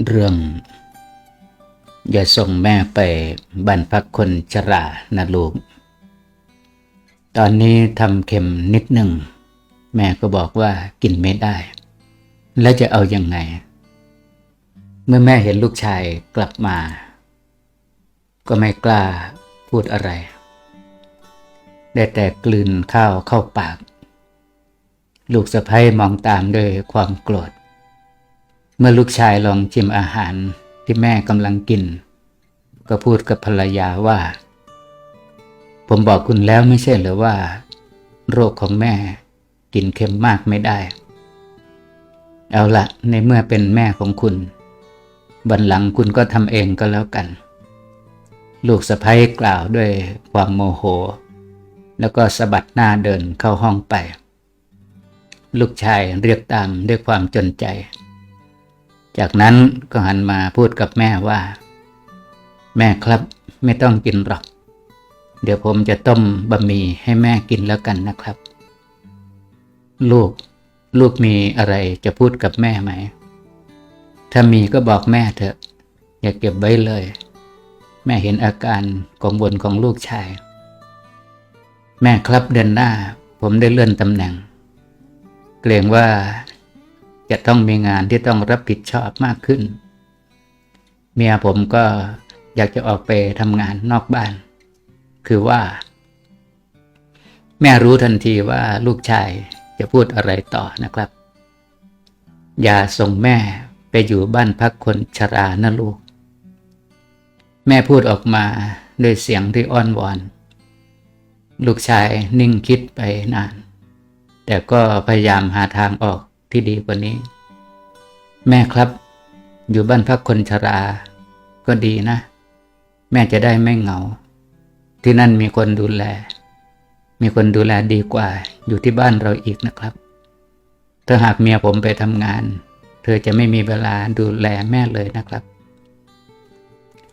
เรื่อง อย่าส่งแม่ไปบ้านพักคนชรานะลูก ตอนนี้ทำเค็มนิดหนึ่ง แม่ก็บอกว่ากินไม่ได้ แล้วจะเอาอยัางไง เมื่อแม่เห็นลูกชายกลับมา ก็ไม่กล้าพูดอะไร ได้แต่กลืนข้าวเข้าปาก ลูกสะพ้ยมองตามด้วยความโกรธ เมื่อลูกชายลองชิมอาหารที่แม่กำลังกิน ก็พูดกับภรรยาว่า ผมบอกคุณแล้วไม่ใช่เหรือว่า โรคของแม่กินเค็มมากไม่ได้ เอาละในเมื่อเป็นแม่ของคุณบันหลังคุณก็ทำเองก็แล้วกัน ลูกสะพ้ยกล่าวด้วยความโมโห แล้วก็สะบัดหน้าเดินเข้าห้องไป ลูกชายเรียกตามด้วยความจนใจ จากนั้นก็หันมาพูดกับแม่ว่า แม่ครับไม่ต้องกินหรอก เดี๋ยวผมจะต้มบะหมี่ให้แม่กินแล้วกันนะครับ ลูกลูกมีอะไรจะพูดกับแม่ไหม ถ้ามีก็บอกแม่เถอะ อย่าเก็บไว้เลย แม่เห็นอาการกังวลของลูกชาย แม่ครับเดือนหน้า ผมได้เลื่อนตำแหน่ง เกรงว่า จะต้องมีงานที่ต้องรับผิดชอบมากขึ้น เมียผมก็อยากจะออกไปทำงานนอกบ้าน คือว่า แม่รู้ทันทีว่าลูกชายจะพูดอะไรต่อนะครับ อย่าส่งแม่ไปอยู่บ้านพักคนชรานะลูก แม่พูดออกมาด้วยเสียงที่อ้อนวอน ลูกชายนิ่งคิดไปนาน แต่ก็พยายามหาทางออก ที่ดีกว่านี้ แม่ครับ อยู่บ้านพักคนชรา ก็ดีนะ แม่จะได้ไม่เหงา ที่นั่นมีคนดูแล มีคนดูแลดีกว่า อยู่ที่บ้านเราอีกนะครับถ้าหากเมียผมไปทำงาน เธอจะไม่มีเวลาดูแลแม่เลยนะครับ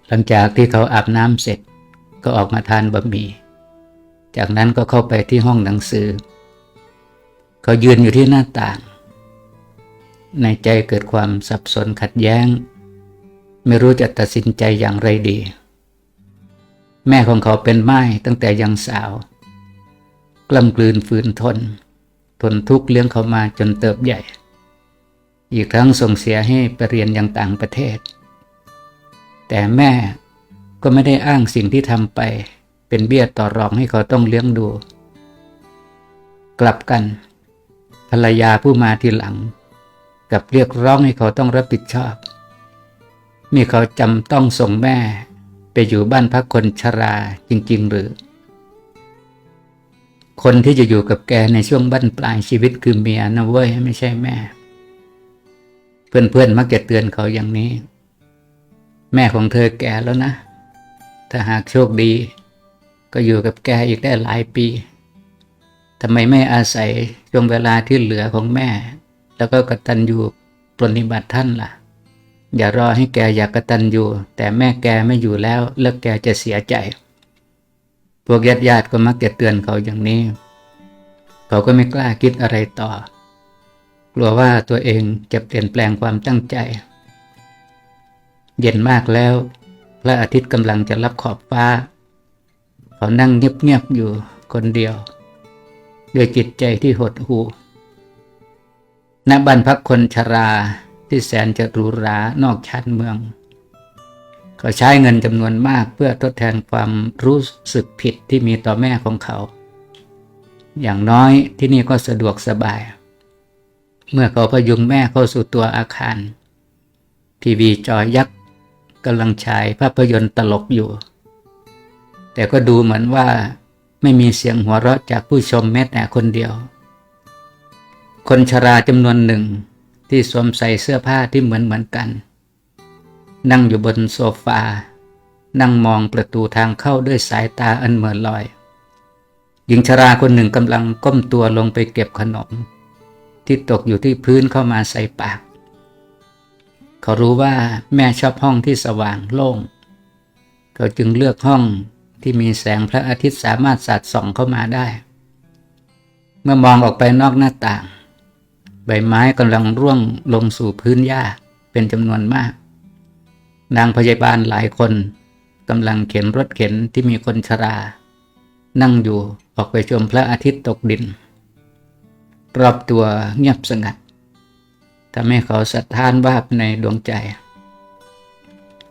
หลังจากที่เขาอาบน้ำเสร็จก็ออกมาทานบะหมี่จากนั้นก็เข้าไปที่ห้องหนังสือ เขายืนอยู่ที่หน้าต่าง ในใจเกิดความสับสนขัดแย้ง ไม่รู้จะตัดสินใจอย่างไรดี แม่ของเขาเป็นไม้ตั้งแต่ยังสาว กล้ำกลืนฝืนทน ทนทุกข์เลี้ยงเขามาจนเติบใหญ่ อีกทั้งส่งเสียให้ไปเรียนยังต่างประเทศ แต่แม่ก็ไม่ได้อ้างสิ่งที่ทำไป เป็นเบี้ยต่อรองให้เขาต้องเลี้ยงดู กลับกัน ภรรยาผู้มาทีหลัง กับเรียกร้องให้เขาต้องรับผิดชอบ มีเขาจำต้องส่งแม่ไปอยู่บ้านพักคนชราจริง ๆ หรือ คนที่จะอยู่กับแกในช่วงบั้นปลายชีวิตคือเมียนะเว้ยไม่ใช่แม่ เพื่อนๆมักจะเตือนเขาอย่างนี้ แม่ของเธอแก่แล้วนะ ถ้าหากโชคดี ก็อยู่กับแกอีกได้หลายปีทำไมไม่อาศัยช่วงเวลาที่เหลือของแม่ แล้วก็กตัญญูปรนนิบัติท่านล่ะ อย่ารอให้แกอยากกตัญญูแต่แม่แกไม่อยู่แล้วแล้วแกจะเสียใจ พวกญาติญาติก็มักจะเตือนเขาอย่างนี้ เขาก็ไม่กล้าคิดอะไรต่อ กลัวว่าตัวเองจะเปลี่ยนแปลงความตั้งใจ เย็นมากแล้วพระอาทิตย์กำลังจะรับขอบฟ้า เขานั่งเงียบๆอยู่คนเดียว ด้วยจิตใจที่หดหู่ ณบ้านพักคนชราที่แสนจะหรูหรานอกชานเมืองเขาใช้เงินจำนวนมากเพื่อทดแทนความรู้สึกผิดที่มีต่อแม่ของเขา อย่างน้อยที่นี่ก็สะดวกสบาย เมื่อเขาพยุงแม่เข้าสู่ตัวอาคาร ทีวีจอยักษ์กำลังฉายภาพยนตร์ตลกอยู่ แต่ก็ดูเหมือนว่าไม่มีเสียงหัวเราะจากผู้ชมแม้แต่คนเดียว คนชราจำนวนหนึ่งที่สวมใส่เสื้อผ้าที่เหมือนเหมือนกัน นั่งอยู่บนโซฟา นั่งมองประตูทางเข้าด้วยสายตาอันเหมือนลอย หญิงชราคนหนึ่งกำลังก้มตัวลงไปเก็บขนม ที่ตกอยู่ที่พื้นเข้ามาใส่ปาก เขารู้ว่าแม่ชอบห้องที่สว่างโล่ง เขาจึงเลือกห้องที่มีแสงพระอาทิตย์สามารถสาดส่องเข้ามาได้ เมื่อมองออกไปนอกหน้าต่าง ใบไม้กำลังร่วงลงสู่พื้นหญ้าเป็นจำนวนมาก นางพยาบาลหลายคนกำลังเข็นรถเข็นที่มีคนชรา นั่งอยู่ออกไปชมพระอาทิตย์ตกดิน รอบตัวเงียบสงัดทำให้เขาสะท้านวาบในดวงใจ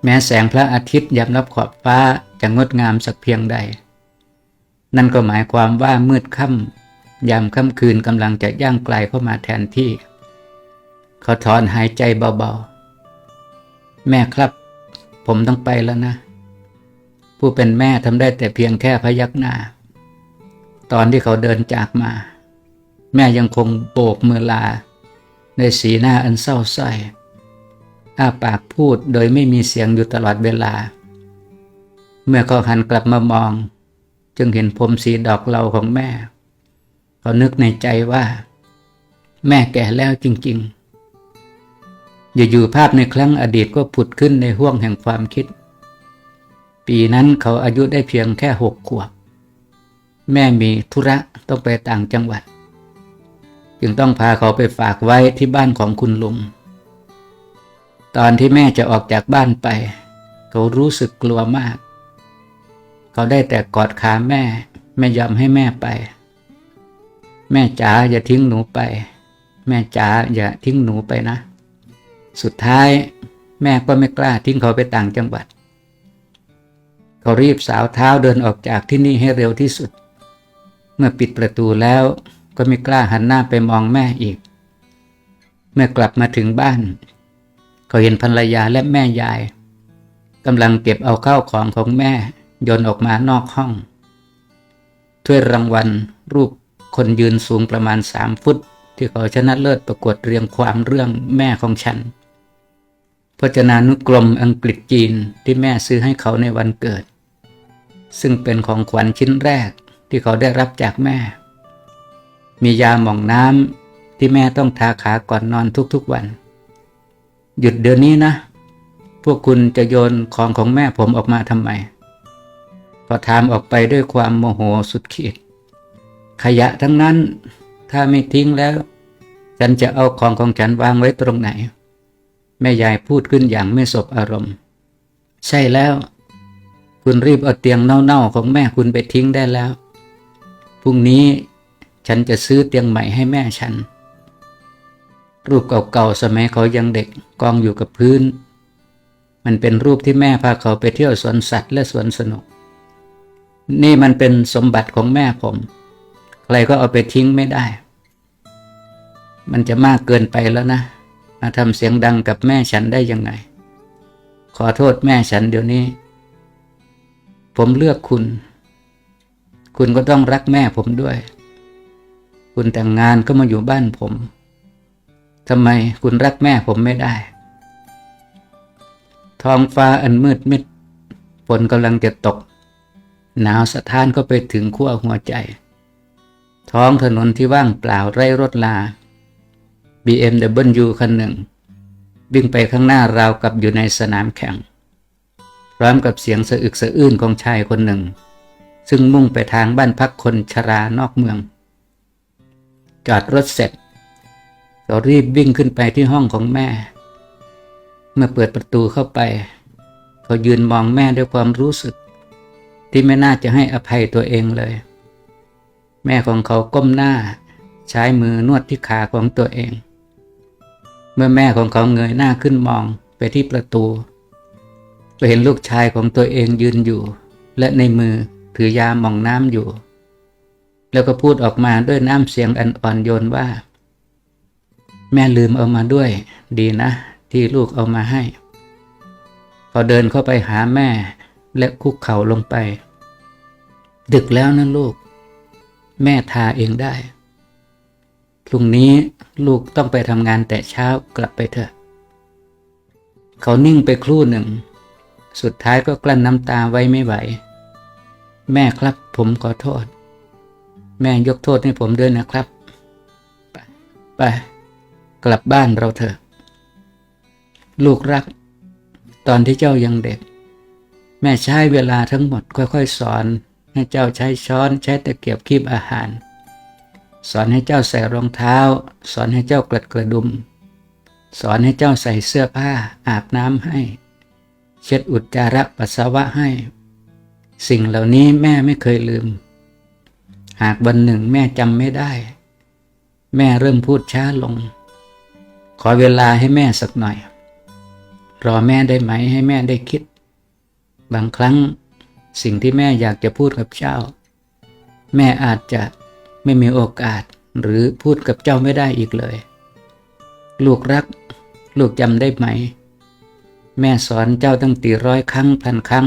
แม้แสงพระอาทิตย์ยามรับขอบฟ้าจะงดงามสักเพียงใด นั่นก็หมายความว่ามืดค่ำ ยามค่ำคืนกำลังจะย่างไกลเข้ามาแทนที่ เขาถอนหายใจเบาๆ แม่ครับ ผมต้องไปแล้วนะ ผู้เป็นแม่ทำได้แต่เพียงแค่พยักหน้า ตอนที่เขาเดินจากมา แม่ยังคงโบกมือลา ในสีหน้าอันเศร้าส้อยอ้าปากพูดโดยไม่มีเสียงอยู่ตลอดเวลา เมื่อเขาหันกลับมามอง จึงเห็นผมสีดอกเหลาของแม่ เขานึกในใจว่า แม่แก่แล้วจริง ๆ อยู่ๆภาพในครั้งอดีตก็ผุดขึ้นในห้วงแห่งความคิด ปีนั้นเขาอายุได้เพียงแค่หกขวบ แม่มีธุระต้องไปต่างจังหวัด จึงต้องพาเขาไปฝากไว้ที่บ้านของคุณลุง ตอนที่แม่จะออกจากบ้านไป เขารู้สึกกลัวมาก เขาได้แต่กอดขาแม่ ไม่ยอมให้แม่ไป แม่จ๋าอย่าทิ้งหนูไป แม่จ๋าอย่าทิ้งหนูไปนะ สุดท้ายแม่ก็ไม่กล้าทิ้งเขาไปต่างจังหวัด เขารีบสาวเท้าเดินออกจากที่นี่ให้เร็วที่สุด เมื่อปิดประตูแล้วก็ไม่กล้าหันหน้าไปมองแม่อีก เมื่อกลับมาถึงบ้าน เขาเห็นภรรยาและแม่ยายกำลังเก็บเอาข้าวของของแม่โยนออกมานอกห้อง ถ้วยรางวัลรูป คนยืนสูงประมาณสามฟุต ที่เขาชนะเลิศประกวดเรียงความเรื่องแม่ของฉัน พจนานุกรมอังกฤษจีนที่แม่ซื้อให้เขาในวันเกิด ซึ่งเป็นของขวัญชิ้นแรกที่เขาได้รับจากแม่ มียาหม่องน้ำที่แม่ต้องทาขาก่อนนอนทุกๆวัน หยุดเดี๋ยวนี้นะ พวกคุณจะโยนของของแม่ผมออกมาทำไมพอถามออกไปด้วยความโมโหสุดขีด ขยะทั้งนั้น ถ้าไม่ทิ้งแล้ว ฉันจะเอาของของฉันวางไว้ตรงไหน แม่ยายพูดขึ้นอย่างไม่สบอารมณ์ ใช่แล้ว คุณรีบเอาเตียงเน่าๆของแม่คุณไปทิ้งได้แล้ว พรุ่งนี้ฉันจะซื้อเตียงใหม่ให้แม่ฉัน รูปเก่าๆสมัยเขายังเด็กกองอยู่กับพื้น มันเป็นรูปที่แม่พาเขาไปเที่ยวสวนสัตว์และสวนสนุก นี่มันเป็นสมบัติของแม่ผม ใครก็เอาไปทิ้งไม่ได้ มันจะมากเกินไปแล้วนะ มาทำเสียงดังกับแม่ฉันได้ยังไง ขอโทษแม่ฉันเดี๋ยวนี้ ผมเลือกคุณ คุณก็ต้องรักแม่ผมด้วย คุณแต่งงานก็มาอยู่บ้านผมทำไมคุณรักแม่ผมไม่ได้ ท้องฟ้าอันมืดมิดฝนกำลังจะตก หนาวสะท้านก็ไปถึงขั้วหัวใจ ท้องถนนที่ว่างเปล่าไร้รถลา BMW คันหนึ่ง วิ่งไปข้างหน้าราวกับอยู่ในสนามแข่ง พร้อมกับเสียงสะอึกสะอื้นของชายคนหนึ่ง ซึ่งมุ่งไปทางบ้านพักคนชรานอกเมือง จอดรถเสร็จเขารีบวิ่งขึ้นไปที่ห้องของแม่ เมื่อเปิดประตูเข้าไป เขายืนมองแม่ด้วยความรู้สึก ที่ไม่น่าจะให้อภัยตัวเองเลย แม่ของเขาก้มหน้า ใช้มือนวดที่ขาของตัวเอง เมื่อแม่ของเขาเงยหน้าขึ้นมองไปที่ประตู ก็เห็นลูกชายของตัวเองยืนอยู่ และในมือถือยาหมองน้ำอยู่ แล้วก็พูดออกมาด้วยน้ำเสียงอันอ่อนโยนว่า แม่ลืมเอามาด้วย ดีนะ ที่ลูกเอามาให้พอเดินเข้าไปหาแม่และคุกเข่าลงไป ดึกแล้วนะลูก แม่ทาเองได้ พรุ่งนี้ลูกต้องไปทำงานแต่เช้ากลับไปเถอะ เขานิ่งไปครู่หนึ่ง สุดท้ายก็กลั้นน้ำตาไว้ไม่ไหว แม่ครับผมขอโทษ แม่ยกโทษให้ผมด้วยนะครับ ไปไปกลับบ้านเราเถอะ ลูกรัก ตอนที่เจ้ายังเด็ก แม่ใช้เวลาทั้งหมดค่อยๆสอน ให้เจ้าใช้ช้อนใช้ตะเกียบคีบอาหาร สอนให้เจ้าใส่รองเท้า สอนให้เจ้ากลัดกระดุม สอนให้เจ้าใส่เสื้อผ้าอาบน้ำให้ เช็ดอุจจาระปัสสาวะให้ สิ่งเหล่านี้แม่ไม่เคยลืม หากวันหนึ่งแม่จำไม่ได้ แม่เริ่มพูดช้าลง ขอเวลาให้แม่สักหน่อย รอแม่ได้ไหมให้แม่ได้คิด บางครั้ง สิ่งที่แม่อยากจะพูดกับเจ้า แม่อาจจะไม่มีโอกาสหรือพูดกับเจ้าไม่ได้อีกเลย ลูกรัก ลูกจำได้ไหม แม่สอนเจ้าตั้งตีร้อยครั้งพันครั้ง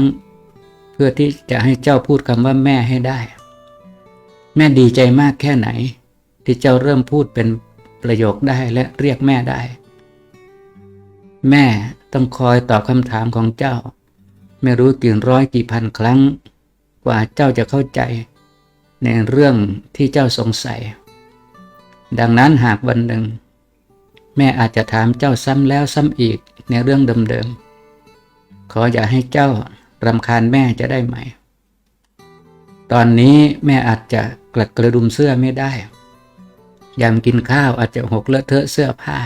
เพื่อที่จะให้เจ้าพูดคำว่าแม่ให้ได้ แม่ดีใจมากแค่ไหน ที่เจ้าเริ่มพูดเป็นประโยคได้และเรียกแม่ได้ แม่ต้องคอยตอบคำถามของเจ้า ไม่รู้กี่ร้อยกี่พันครั้ง กว่าเจ้าจะเข้าใจ ในเรื่องที่เจ้าสงสัย ดังนั้นหากวันหนึ่ง แม่อาจจะถามเจ้าซ้ำแล้วซ้ำอีกในเรื่องเดิมๆขออย่าให้เจ้ารำคาญแม่จะได้ไหม ตอนนี้แม่อาจจะกลัดกระดุมเสื้อไม่ได้ยามกินข้าวอาจจะหกเลอะเทอะเสื้อผ้า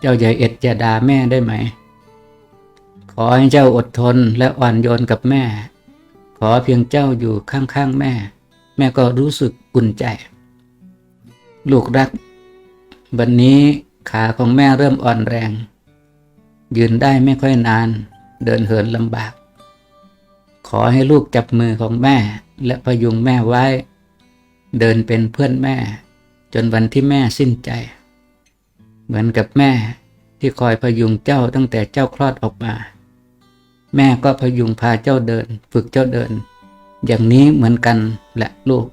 เจ้าอย่เอ็ดอย่าด่าแม่ได้ไหม อให้เจ้าอดทนและอ่อนโยนกับแม่ ขอเพียงเจ้าอยู่ข้างๆแม่ แม่ก็รู้สึกอุ่นใจ ลูกรัก วันนี้ขาของแม่เริ่มอ่อนแรง ยืนได้ไม่ค่อยนาน เดินเหินลำบาก ขอให้ลูกจับมือของแม่ และพยุงแม่ไว้ เดินเป็นเพื่อนแม่ จนวันที่แม่สิ้นใจ เหมือนกับแม่ที่คอยพยุงเจ้าตั้งแต่เจ้าคลอดออกมา แม่ก็พยุงพาเจ้าเดิน ฝึกเจ้าเดิน อย่างนี้เหมือนกันแหละลูก